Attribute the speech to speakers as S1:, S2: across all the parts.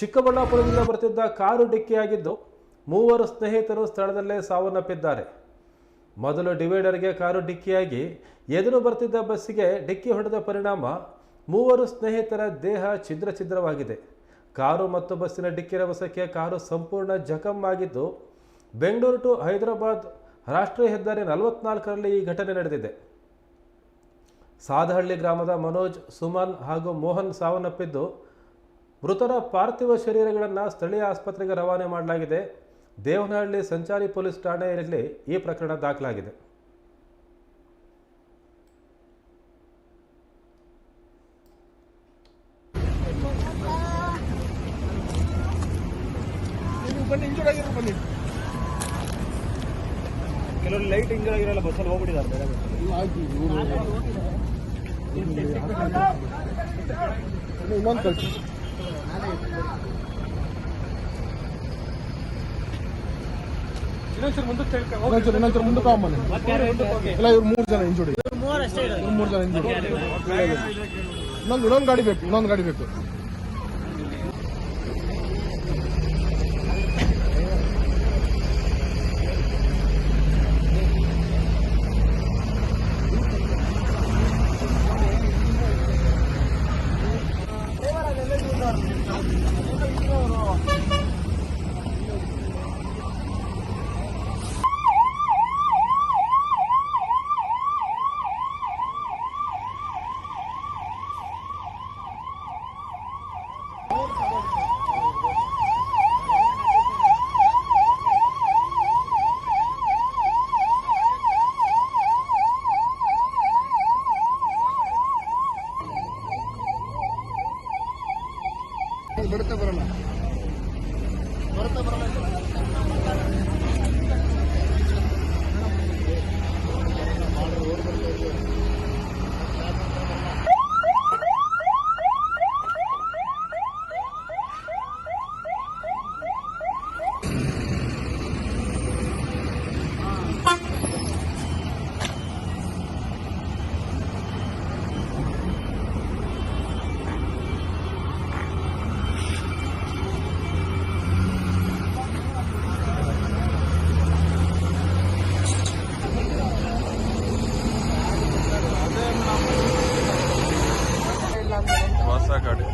S1: ಚಿಕ್ಕಬಳ್ಳಾಪುರದಿಂದ ಬರ್ತಿದ್ದ ಕಾರು ಡಿಕ್ಕಿಯಾಗಿದ್ದು ಮೂವರು ಸ್ನೇಹಿತರು ಸ್ಥಳದಲ್ಲೇ ಸಾವನ್ನಪ್ಪಿದ್ದಾರೆ. ಮೊದಲು ಡಿವೈಡರ್ಗೆ ಕಾರು ಡಿಕ್ಕಿಯಾಗಿ ಎದುರು ಬರ್ತಿದ್ದ ಬಸ್ಸಿಗೆ ಡಿಕ್ಕಿ ಹೊಡೆದ ಪರಿಣಾಮ ಮೂವರು ಸ್ನೇಹಿತರ ದೇಹ ಛಿದ್ರ ಛಿದ್ರವಾಗಿದೆ ಕಾರು ಮತ್ತು ಬಸ್ಸಿನ ಡಿಕ್ಕಿ ರಭಸಕ್ಕೆ ಕಾರು ಸಂಪೂರ್ಣ ಜಖಂ ಆಗಿದ್ದು, ಬೆಂಗಳೂರು ಟು ಹೈದರಾಬಾದ್ ರಾಷ್ಟ್ರೀಯ ಹೆದ್ದಾರಿ ನಲವತ್ನಾಲ್ಕರಲ್ಲಿ ಈ ಘಟನೆ ನಡೆದಿದೆ. ಸಾದಹಳ್ಳಿ ಗ್ರಾಮದ ಮನೋಜ್, ಸುಮನ್ ಹಾಗೂ ಮೋಹನ್ ಸಾವನ್ನಪ್ಪಿದ್ದು ಮೃತರ ಪಾರ್ಥಿವ ಶರೀರಗಳನ್ನು ಸ್ಥಳೀಯ ಆಸ್ಪತ್ರೆಗೆ ರವಾನೆ ಮಾಡಲಾಗಿದೆ. ದೇವನಹಳ್ಳಿ ಸಂಚಾರಿ ಪೊಲೀಸ್ ಠಾಣೆಯಲ್ಲಿ ಈ ಪ್ರಕರಣ ದಾಖಲಾಗಿದೆ.
S2: ಬನ್ನಿ ಇಂಜೂರ್ ಆಗಿರೋ ಬನ್ನಿ ಕೆಲವರು ಲೈಟ್ ಇಂಜೂರ್ ಆಗಿರಲ್ಲ ಬಸ್ಸಲ್ಲಿ ಹೋಗ್ಬಿಟ್ಟಿದ್ದಾರೆ ಬೇರೆ. ಇನ್ನೊಂದು ಕಳ್ಸಿ. ಇನ್ನೊಂದ್ಸರಿ ಮುಂದಕ್ಕೆ ಹೋಗ್ಬನ್ನಿ ಇಲ್ಲ ಇವ್ರು ಮೂರು ಜನ ಇಂಜುಡಿ ಮೂರ್ ಮೂರು ಜನ ಇಂಜುಡಿ ಇನ್ನೊಂದು ಇನ್ನೊಂದು ಗಾಡಿ ಬೇಕು ಇನ್ನೊಂದು ಗಾಡಿ ಬೇಕು. ಬರುತ್ತೆ ಬರಲ್ಲ? ಬರುತ್ತೆ ಬರಲ್ಲ
S3: ಹೊಸ ಗಾಡಿ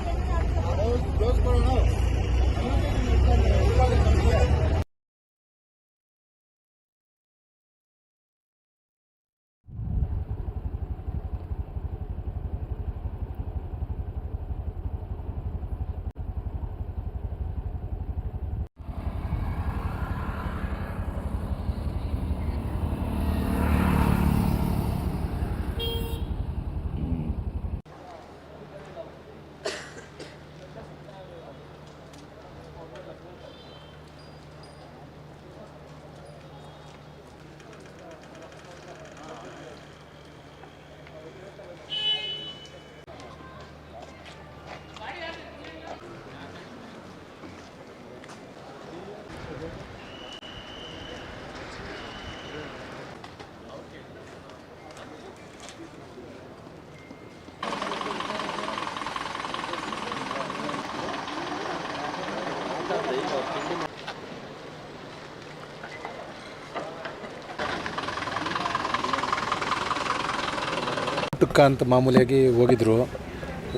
S4: ಊಟಕ್ಕೆ ಅಂತ ಮಾಮೂಲಿಯಾಗಿ ಹೋಗಿದ್ರು.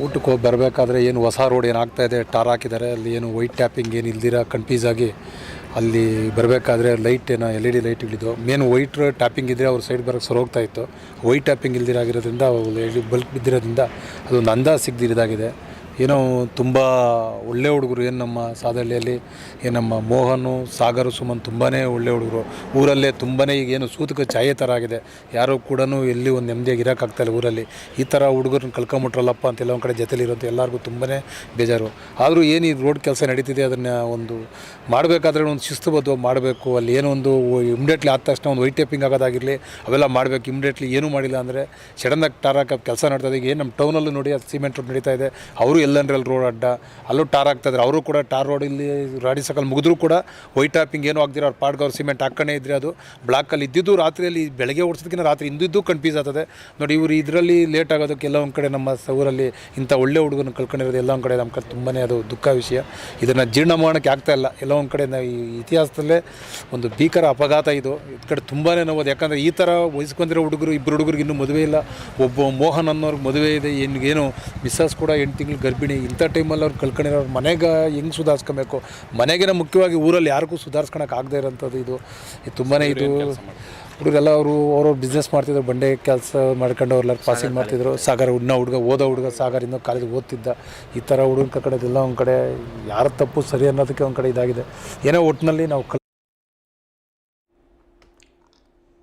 S4: ಊಟಕ್ಕೆ ಹೋಗಿ ಬರಬೇಕಾದ್ರೆ ಏನು ಹೊಸ ರೋಡ್ ಏನು ಇದೆ, ಟಾರ್ ಹಾಕಿದ್ದಾರೆ, ಅಲ್ಲಿ ಏನು ವೈಟ್ ಟ್ಯಾಪಿಂಗ್ ಏನು ಇಲ್ದಿರ ಕನ್ಫ್ಯೂಸ್ ಆಗಿ ಅಲ್ಲಿ ಬರಬೇಕಾದ್ರೆ ಲೈಟ್ ಏನೋ ಎಲ್ ಇ ಡಿ ಲೈಟ್ಗಳಿದ್ದು ಮೇನ್ ವೈಟ್ ಟ್ಯಾಪಿಂಗ್ ಇದ್ದರೆ ಅವ್ರ ಸೈಡ್ ಬರೋಕ್ಕೆ ಸರ್ ಹೋಗ್ತಾ ಇತ್ತು. ವೈಟ್ ಟ್ಯಾಪಿಂಗ್ ಇಲ್ದಿರಾಗಿರೋದ್ರಿಂದ ಬಲ್ಕ್ ಬಿದ್ದಿರೋದ್ರಿಂದ ಅದೊಂದು ಅಂದಾಜು ಸಿಗ್ದಿರೋದಾಗಿದೆ. ಏನೋ ತುಂಬ ಒಳ್ಳೆ ಹುಡುಗರು, ಏನು ನಮ್ಮ ಸಾದಳ್ಳಿಯಲ್ಲಿ ಏನು ನಮ್ಮ ಮೋಹನು, ಸಾಗರ್, ಸುಮನ್ ತುಂಬಾ ಒಳ್ಳೆ ಹುಡುಗರು. ಊರಲ್ಲೇ ತುಂಬಾ ಈಗ ಏನು ಸೂತಕ ಛಾಯೆ ಥರ ಆಗಿದೆ. ಯಾರೂ ಕೂಡ ಎಲ್ಲಿ ಒಂದು ನೆಮ್ಮದಿಯಾಗಿ ಇರೋಕ್ಕಾಗ್ತಾಯಿಲ್ಲ ಊರಲ್ಲಿ. ಈ ಥರ ಹುಡುಗರನ್ನ ಕಳ್ಕೊಂಬಿಟ್ರಲ್ಲಪ್ಪ ಅಂತ ಎಲ್ಲ ಒಂದು ಕಡೆ ಜೊತೆಲಿರೋಂಥ ಎಲ್ಲರಿಗೂ ತುಂಬಾ ಬೇಜಾರು. ಆದರೂ ಏನು ಈ ರೋಡ್ ಕೆಲಸ ನಡೀತಿದೆ ಅದನ್ನು ಒಂದು ಮಾಡಬೇಕಾದ್ರೆ ಒಂದು ಶಿಸ್ತುಬದ್ಧವಾಗಿ ಮಾಡಬೇಕು. ಅಲ್ಲಿ ಏನೋ ಒಂದು ಇಮಿಡಿಯೇಟ್ಲಿ ಆದ ತಕ್ಷಣ ಒಂದು ವೈಟ್ ಟೇಪಿಂಗ್ ಆಗೋದಾಗಿರಲಿ, ಅವೆಲ್ಲ ಮಾಡಬೇಕು. ಇಮ್ಡಿಯೇಟ್ಲಿ ಏನೂ ಮಾಡಿಲ್ಲ ಅಂದರೆ ಸಡನ್ನಾಗಿ ಟಾರಾಕ ಕೆಲಸ ನಡ್ತಾ ಇದೆ. ಈಗ ಏನು ನಮ್ಮ ಟೌನಲ್ಲೂ ನೋಡಿ, ಅದು ಸಿಮೆಂಟ್ ರೋಡ್ ನಡೀತಾ ಇದೆ. ಅವರು ಎಲ್ಲಂದ್ರೆ ಅಲ್ಲಿ ರೋಡ್ ಅಡ್ಡ, ಅಲ್ಲೂ ಟಾರ್ ಆಗ್ತಾಯಿದ್ರೆ ಅವರು ಕೂಡ ಟಾರ್ ರೋಡ್ ಇಲ್ಲಿ ರಾಡಿ ಸಕಲ್ ಮುಗಿದ್ರು ಕೂಡ ವೈಟ್ ಟಾಪಿಂಗ್ ಏನೂ ಆಗ್ದಿರೋ ಅವ್ರು ಪಾಡ್ಗೆ ಅವ್ರು ಸಿಮೆಂಟ್ ಹಾಕ್ಕಣೆ ಇದ್ರೆ ಅದು ಬ್ಲಾಕಲ್ಲಿ ಇದ್ದಿದ್ದು ರಾತ್ರಿಯಲ್ಲಿ ಬೆಳಗ್ಗೆ ಓಡಿಸೋದಕ್ಕಿಂತ ರಾತ್ರಿ ಇಂದಿದ್ದು ಕನ್ಫ್ಯೂಸ್ ಆಗ್ತದೆ. ನೋಡಿ ಇವರು ಇದರಲ್ಲಿ ಲೇಟ್ ಆಗೋದಕ್ಕೆ ಎಲ್ಲ ಒಂದು ಕಡೆ ನಮ್ಮ ಊರಲ್ಲಿ ಇಂಥ ಒಳ್ಳೆ ಹುಡುಗನ ಕಳ್ಕೊಂಡಿರೋದು ಎಲ್ಲ ಒಂದು ಕಡೆ ನಮ್ಮ ಕಡೆ ತುಂಬನೇ ಅದು ದುಃಖ ವಿಷಯ. ಇದನ್ನು ಜೀರ್ಣ ಮಾಡೋಕ್ಕೆ ಆಗ್ತಾ ಇಲ್ಲ. ಎಲ್ಲ ಒಂದು ಕಡೆ ನಾವು ಈ ಇತಿಹಾಸದಲ್ಲೇ ಒಂದು ಭೀಕರ ಅಪಘಾತ ಇದು. ಈ ಕಡೆ ತುಂಬಾ ನೋವೋದು. ಯಾಕಂದರೆ ಈ ಥರ ವಹಿಸ್ಕೊಂಡಿರೋ ಹುಡುಗರು ಇಬ್ಬರು ಹುಡುಗರಿಗೆ ಇನ್ನೂ ಮದುವೆ ಇಲ್ಲ. ಒಬ್ಬ ಮೋಹನ್ ಅನ್ನೋರ್ಗೆ ಮದುವೆ ಇದೆ. ಏನು ಏನು ಮಿಸ್ಸಸ್ ಕೂಡ ಎಂಟು ತಿಂಗಳು ಇಂಥ ಟೈಮಲ್ಲಿ ಅವ್ರು ಕಳ್ಕೊಂಡಿರೋರು ಮನೆಗೆ ಹೆಂಗೆ ಸುಧಾರಿಸ್ಕೊಬೇಕು? ಮನೆಗಿನ ಮುಖ್ಯವಾಗಿ ಊರಲ್ಲಿ ಯಾರಿಗೂ ಸುಧಾರಿಸ್ಕೊಳಕ್ಕೆ ಆಗದೆ ಇರೋಂಥದ್ದು ಇದು. ಇದು ತುಂಬಾ ಇದು ಹುಡುಗರೆಲ್ಲ ಅವರು ಅವ್ರವ್ರು ಬಿಸ್ನೆಸ್ ಮಾಡ್ತಿದ್ರು ಬಂಡೆ ಕೆಲಸ ಮಾಡ್ಕೊಂಡು ಅವ್ರೆಲ್ಲ ಪಾಸಿಂಗ್ ಮಾಡ್ತಿದ್ರು. ಸಾಗರ ಹುಡ್ನ ಹುಡುಗ ಓದೋ ಹುಡುಗ ಸಾಗರ ಇನ್ನೂ ಕಾಲೇಜ್ ಓದ್ತಿದ್ದ. ಈ ಥರ ಹುಡುಗನ ಕಡೆದೆಲ್ಲ ಒಂದು ಕಡೆ ಯಾರ ತಪ್ಪು ಸರಿ ಅನ್ನೋದಕ್ಕೆ ಒಂದು ಕಡೆ ಇದಾಗಿದೆ. ಏನೋ ಒಟ್ಟಿನಲ್ಲಿ ನಾವು